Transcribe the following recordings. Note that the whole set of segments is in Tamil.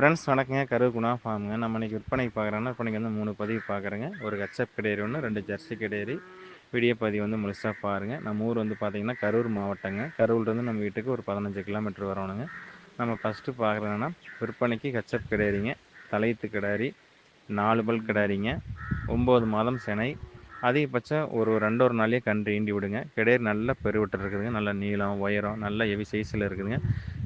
ஃப்ரெண்ட்ஸ் வணக்கங்க. கருவு குணா ஃபார்முங்க. நம்ம இன்றைக்கி விற்பனைக்கு பார்க்குறோன்னா விற்பனைக்கு வந்து மூணு பதிவு பார்க்குறேங்க. ஒரு கச்சப் கிடையாது ஒன்று ரெண்டு ஜெர்சி கிடையாது வீடியோ பதிவு வந்து முழுசாக பாருங்கள் நம்ம ஊர் வந்து பார்த்திங்கன்னா கரூர் மாவட்டங்க. கரூர்லேருந்து நம்ம வீட்டுக்கு ஒரு பதினஞ்சு கிலோமீட்டர் வரணுங்க. நம்ம ஃபஸ்ட்டு பார்க்குறோன்னா விற்பனைக்கு கச்சப் கிடையாதுங்க தலையத்து கிடாரி நாலு பல் கிடாரிங்க ஒம்பது மாதம் செனை அதிகபட்சம் ஒரு ரெண்டு ஒரு நாளையே கன்று ஈண்டி விடுங்க. கிடையாது நல்ல பெருவிட்டு இருக்குதுங்க. நல்ல நீளம் உயரம் நல்ல ஹெவி சைஸில் இருக்குதுங்க.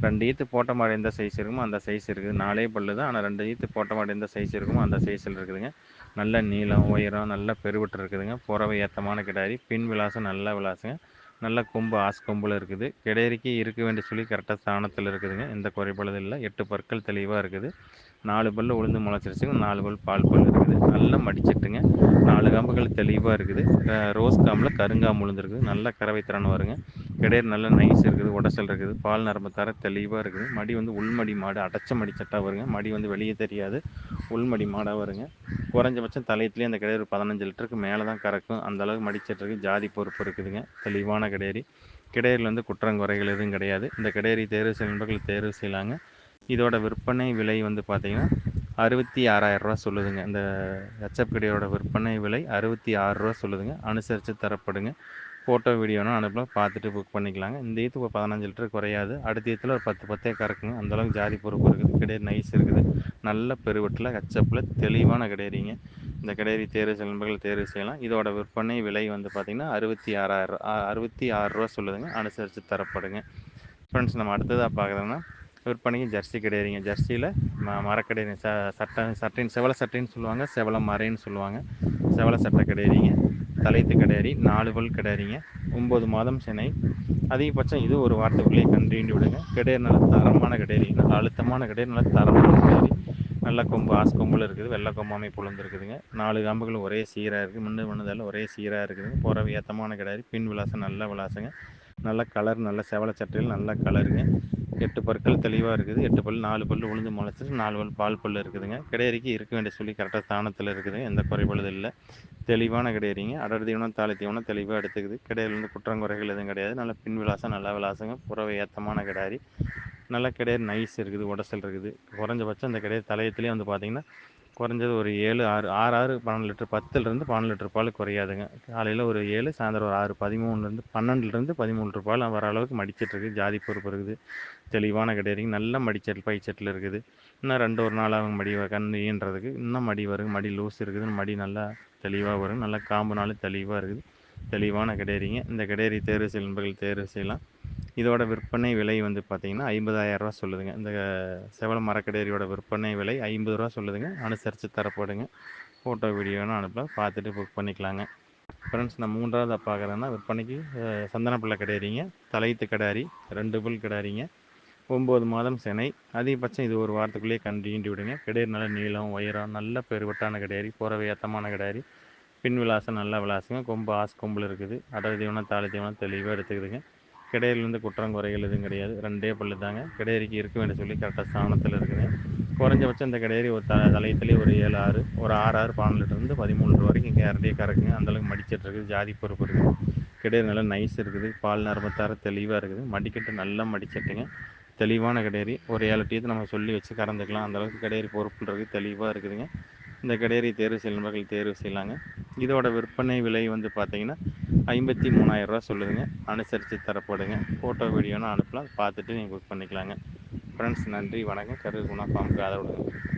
ரெண்டு ஈத்து போட்ட மாடு எந்த சைஸ் இருக்குமோ அந்த சைஸ் இருக்குது. நாலே பல்லு தான் ஆனால் ரெண்டு ஈத்து போட்ட மாடு எந்த சைஸ் இருக்குமோ அந்த சைஸில் இருக்குதுங்க. நல்ல நீளம் உயரம் நல்ல பெருவிட்டு இருக்குதுங்க. புறவை ஏத்தமான கிடாரி பின் விலாசம் நல்ல விலாசங்க. நல்ல கொம்பு ஆஸ் கொம்பில் இருக்குது. கிடேரிக்கு இருக்க வேண்டிய சொல்லி கரெக்டாக ஸ்தானத்தில் இருக்குதுங்க. எந்த குறைபாடு இல்லை. எட்டு பற்கள் தெளிவாக இருக்குது. நாலு பல் உளுந்து முளைச்சிருச்சுங்க. நாலு பல் பால் பல் இருக்குது. நல்லா மடிச்சிட்டுங்க. நாலு காம்புகள் தெளிவாக இருக்குது. ரோஸ் காம்பில் கருங்காம்பு உளுந்துருக்குது நல்ல கறவை திறன் வருங்க. கிடையாது நல்ல நைஸ் இருக்குது உடச்சல் இருக்குது பால் நரம்பு தர தெளிவாக இருக்குது. மடி வந்து உள்மடி மாடு அடைச்ச மடி சட்டாக வருங்க. மடி வந்து வெளியே தெரியாது உள்மடி மாடாக வருங்க. குறைஞ்சபட்சம் தலையத்துலேயே அந்த கிடையாது ஒரு பதினஞ்சு லிட்டருக்கு மேலே தான் கறக்கும் அந்தளவுக்கு மடிச்சிட்ருக்கு ஜாதி பொறுப்பு இருக்குதுங்க. தெளிவான கிடையாது கிடையரில் வந்து குற்றங்குறைகள் எதுவும் கிடையாது. இந்த கிடையரி தேர்வு செய்யும் நண்பர்கள் தேர்வு செய்யலாங்க. இதோட விற்பனை விலை வந்து பார்த்திங்கன்னா அறுபத்தி ஆறாயிரரூவா சொல்லுதுங்க. இந்த ஹெச்எப் கிடையோட விற்பனை விலை அறுபத்தி ஆறுரூவா சொல்லுதுங்க. அனுசரித்து தரப்படுங்க. ஃபோட்டோ வீடியோனா அனுப்பலாம் பார்த்துட்டு புக் பண்ணிக்கலாங்க. இந்த ஈத்து ஒரு பதினஞ்சு லிட்டர் குறையாது. அடுத்த ஈத்தில் ஒரு பத்து பத்தே கறக்குங்க. அந்தளவுக்கு ஜாதி பொறுப்பு இருக்குது. கிடையாது நைஸ் இருக்குது. நல்ல பெருவட்டில் கச்சப்பில் தெளிவான கிடையாதுங்க இந்த கிடையாது தேர்வு செல்பங்கள் தேர்வு செய்யலாம். இதோட விற்பனை விலை வந்து பார்த்திங்கன்னா அறுபத்தி ஆறாயிரம் அறுபத்தி ஆறுரூவா சொல்லுதுங்க. அனுசரித்து தரப்படுங்க. ஃப்ரெண்ட்ஸ் நம்ம அடுத்ததாக பார்க்குறோன்னா விற்பனைக்கு ஜெர்சி கிடையாதுங்க ஜெர்சியில் ம மரக்கடையின ச சட்டை சட்டைன்னு செவல சட்டைன்னு சொல்லுவாங்க. செவல மறைன்னு சொல்லுவாங்க. செவல சட்டை கிடையாதுங்க தலைத்து கிடையாது. நாலு பல் கிடையாதுங்க. ஒம்பது மாதம் சினை அதிகபட்சம் இது ஒரு வாரத்துக்குள்ளேயே கண்டீண்டி விடுங்க. கிடையாது நல்ல தரமான கிடையாது. நல்ல அழுத்தமான கிடையாது நல்ல தரமான கிடையாது. நல்ல கொம்பு ஆஸ் கொம்பில் இருக்குது. வெள்ளை கொம்பு அமைப்பு இருக்குதுங்க நாலு காம்புகள் ஒரே சீராக இருக்குது முன்னு முன்னதால் ஒரே சீராக இருக்குதுங்க. போகிற ஏத்தமான கிடையாது. பின் விலாசம் நல்ல விலாசங்க. நல்ல கலர் நல்ல செவலை சட்டையில் நல்ல கலருங்க எட்டு பற்கள் தெளிவாக இருக்குது. எட்டு பல் நாலு பல் உளுந்து முளைச்சிட்டு நாலு பல் பால் பல் இருக்குதுங்க. கிடையறிக்கு இருக்க வேண்டிய சொல்லி கரெக்டாக ஸ்தானத்தில் இருக்குதுங்க எந்த குறைபாடு இல்லை. தெளிவான கிடையறிங்க. அடர் தீவனம் தாலை தீவனம் தெளிவாக எடுத்துக்குது. கிடையிலேருந்து குற்றங்குறைகள் எதுவும் கிடையாது. நல்ல பின் விலாசம் நல்ல விலாசங்க. புறவை ஏத்தமான கிடாரி நல்ல கிடையாது நைஸ் இருக்குது. உடசல் இருக்குது. குறைஞ்சபட்சம் அந்த கிடையாது தலையத்துலேயே வந்து பார்த்திங்கன்னா குறைஞ்சது ஒரு ஏழு ஆறு ஆறு ஆறு பன்னெண்டு லிட்டர். பத்துலேருந்து பன்னெண்டு லிட்டர் பால் குறையாதுங்க. காலையில் ஒரு ஏழு சாயந்தரம் ஒரு ஆறு பதிமூணுலேருந்து பன்னெண்டுலேருந்து பதிமூணு லிட்டர் பால் வர அளவுக்கு மடிச்சிட்ருக்கு. ஜாதி பொறுப்பு இருக்குது. தெளிவான கிடையாது நல்ல மடிச்சல் பைச்சட்டில் இருக்குது. இன்னும் ரெண்டு ஒரு நாள் அவங்க மடி கண் ஈன்றதுக்கு. இன்னும் மடி வருங்க மடி லூஸ் இருக்குது. மடி நல்லா தெளிவாக வரும். நல்லா காம்புனாலும் தெளிவாக இருக்குது. தெளிவான கிடையாதுங்க இந்த கிடையாது தேர்வு செய்யும் நண்பர்கள் தேர்வு செய்யலாம். இதோட விற்பனை விலை வந்து பார்த்திங்கன்னா ஐம்பதாயிரரூவா சொல்லுதுங்க. இந்த செவல மரக்கடேரியோட விற்பனை விலை ஐம்பது ரூபா சொல்லுதுங்க. அனுசரித்து தரப்படுங்க. ஃபோட்டோ வீடியோன்னு அனுப்பலாம் பார்த்துட்டு புக் பண்ணிக்கலாங்க. ஃப்ரெண்ட்ஸ் நான் மூன்றாவது பார்க்குறேன்னா விற்பனைக்கு சந்தனப்பிள்ளை கிடையாறிங்க. தலையத்து கிடாரி ரெண்டு புல் கிடாரிங்க ஒம்பது மாதம் செனை அதிகபட்சம் இது ஒரு வாரத்துக்குள்ளேயே கண்டிட்டு விடுங்க. கிடையாது நல்ல நீளம் உயரம் நல்ல பெருவட்டான கிடையாரி புறவை ஏத்தமான கிடையாரி பின் விலாசம் நல்ல விலாசங்க கொம்பு ஆஸ் கொம்பில் இருக்குது. அடர் தீவனம் தாலி தீவனம் தெளிவாக எடுத்துக்குதுங்க. கிடையிலேருந்து குற்றம் குறைகள் எதுவும் கிடையாது. ரெண்டே பல்லு தாங்க. கிடையறிக்கு இருக்க வேண்டிய சொல்லி கரெக்டாக ஸ்தானத்தில் இருக்குது. குறைஞ்சபட்சம் இந்த கிடையறி ஒரு த தலையத்துலேயே ஒரு ஏழு ஆறு ஒரு ஆறு ஆறு பன்னெண்டு பதிமூணு லிட்டர் வரைக்கும் கேரண்டியாக கறக்குங்க. அந்தளவுக்கு மடிச்சிட்டு இருக்குது. ஜாதி பொறுப்பு இருக்குது. கிடையாது நல்லா நைஸ் இருக்குது. பால் நரம்பத்தார தெளிவாக இருக்குது. மடிக்கட்டு நல்லா மடிச்சிட்டுங்க. தெளிவான கிடையறி. ஒரு ஏழு டீத்து நம்ம சொல்லி வச்சு கறந்துக்கலாம். அந்தளவுக்கு கிடையறி பொறுப்பு தெளிவாக இருக்குதுங்க. இந்த கிடையறி தேர்வு செய்யும் தேர்வு செய்யலாங்க. இதோட விற்பனை விலை வந்து பார்த்தீங்கன்னா ஐம்பத்தி மூணாயிரரூவா சொல்லுதுங்க. அனுசரித்து தரப்படுங்க. ஃபோட்டோ வீடியோனால் அனுப்பலாம். பார்த்துட்டு நீங்கள் புக் பண்ணிக்கலாங்க. ஃப்ரெண்ட்ஸ் நன்றி. வணக்கம். கரு குணா ஃபார்முக்கு ஆதரவு